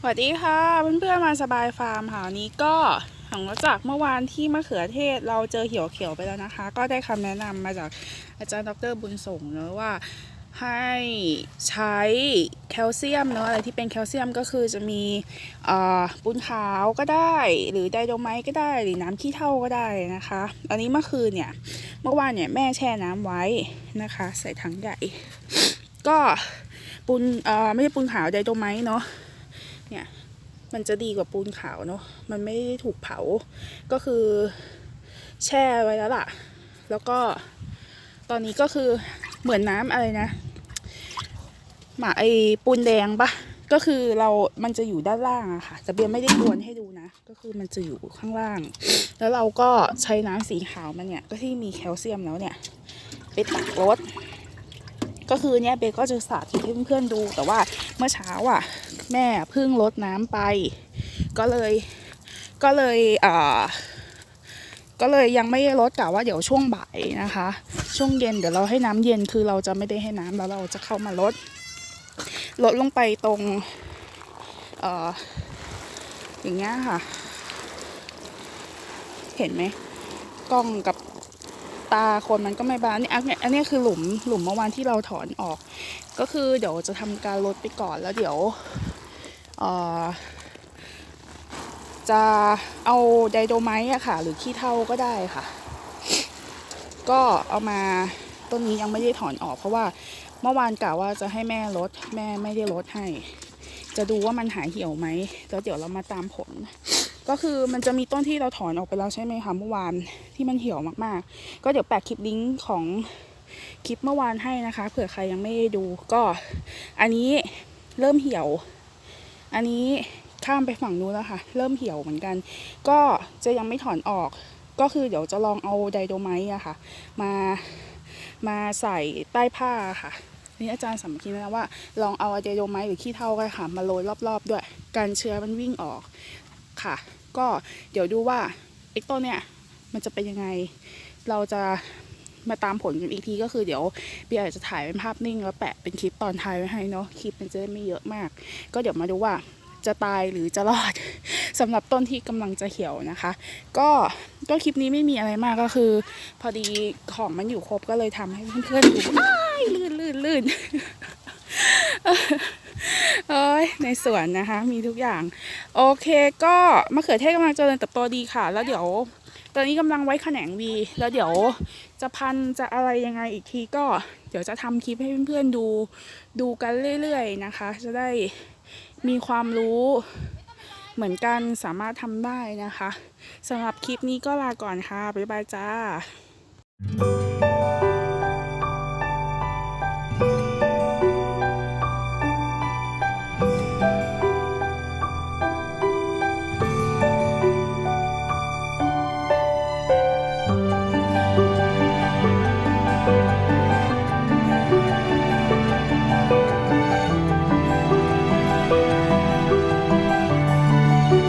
สวัสดีค่ะเพื่อนๆมาสบายฟาร์มค่ะวันนี้ก็หลังจากเมื่อวานที่มะเขือเทศเราเจอเหี่ยวเขียวไปแล้วนะคะ ก็ได้คำแนะนำมาจากอาจารย์ดรบุญส่งเนอะว่าให้ใช้แคลเซียมเนอะอะไรที่เป็นแคลเซียมก็คือจะมีเอ่อปูนขาวก็ได้ หรือไดโดไมต์ก็ได้ หรือน้ำขี้เถ้าก็ได้นะคะ อันนี้เมื่อคืนเนี่ยเมื่อวานเนี่ยแม่แช่น้ำไว้นะคะ ใส่ถังใหญ่ ก็ปูนเอ่อไม่ใช่ปูนขาวไดโดไมต์เนาะ เนี่ยมันจะดีกว่าปูนขาวเนาะมันไม่ได้ถูกเผา ก็คือแช่ไว้แล้วล่ะ แล้วก็ตอนนี้ก็คือเหมือนน้ำอะไรนะหมาไอปูนแดงปะก็คือเรามันจะอยู่ด้านล่างอะค่ะแต่เบียร์ไม่ได้กวนให้ดูนะ ก็คือมันจะอยู่ข้างล่าง แล้วเราก็ใช้น้ำสีขาวมันเนี่ย ก็ที่มีแคลเซียมแล้วเนี่ย ไปตักรดก็คือเนี่ยเบก็จะสาธิตให้เพื่อนๆดู แต่ว่า เมื่อเช้าอะ แม่เพิ่งลดน้ำไป ก็เลยก็เลยเอ่อก็เลยยังไม่ลดกะว่าเดี๋ยวช่วงบ่ายนะคะ ช่วงเย็นเดี๋ยวเราให้น้ำเย็นคือเราจะไม่ได้ให้น้ำแล้วเราจะเข้ามาลด ลดลงไปตรงเอ่ออย่างเงี้ยค่ะ เห็นไหมกล้องกับ ตาคนมันก็ไม่บานนี่อันเนี้ยอันนี้คือหลุมหลุมเมื่อวานที่เราถอนออก ก็คือเดี๋ยวจะทำการลดไปก่อนแล้วเดี๋ยวจะเอาไดโดไมต์อะค่ะ หรือขี้เถ้าก็ได้ค่ะ ก็เอามาต้นนี้ยังไม่ได้ถอนออกเพราะว่าเมื่อวานกะว่าจะให้แม่ลดแม่ไม่ได้ลดให้ จะดูว่ามันหายเหี่ยวไหมแล้วเดี๋ยวเรามาตามผล ก็คือมันจะมีต้นที่เราถอนออกไปแล้วใช่ไหมคะเมื่อวานที่มันเหี่ยวมากๆ ก็เดี๋ยวแปะคลิปลิงก์ของคลิปเมื่อวานให้นะคะ เผื่อใครยังไม่ได้ดูก็อันนี้เริ่มเหี่ยว อันนี้ข้ามไปฝั่งนู้นแล้วค่ะ เริ่มเหี่ยวเหมือนกัน ก็จะยังไม่ถอนออก ก็คือเดี๋ยวจะลองเอาไดโดไมต์อะค่ะ มามาใส่ใต้ผ้าค่ะนี่อาจารย์สำคิดนะว่าลองเอาไดโดไมต์หรือขี้เถ้าก็ได้ค่ะมาโรยรอบๆด้วย กันเชื้อมันวิ่งออกค่ะ ก็เดี๋ยวดูว่าไอ้ต้นเนี่ยมันจะเป็นยังไง เราจะมาตามผลกันอีกทีก็คือเดี๋ยวเบียร์จะถ่ายเป็นภาพนิ่งแล้วแปะเป็นคลิปตอนท้ายไว้ให้เนาะคลิปมันจะได้ไม่เยอะมาก ก็เดี๋ยวมาดูว่าจะตายหรือจะรอดสำหรับต้นที่กำลังจะเหี่ยวนะคะ ก็ก็คลิปนี้ไม่มีอะไรมากก็คือ พอดีของมันอยู่ครบก็เลยทำให้เพื่อนๆดูอ้ายลื่นลื่นลื่น เอ้ยในสวนนะคะ มีทุกอย่าง โอเคก็มะเขือเทศกำลังเจริญเติบโตดีค่ะ แล้วเดี๋ยว ตอนนี้กำลังไว้แขนงวี แล้วเดี๋ยวจะพันจะอะไรยังไงอีกทีก็ เดี๋ยวจะทำคลิปให้เพื่อนๆดูดูกันเรื่อยๆนะคะ จะได้มีความรู้เหมือนกันสามารถทำได้นะคะสำหรับคลิปนี้ก็ลาก่อนค่ะ บ๊ายบายจ้า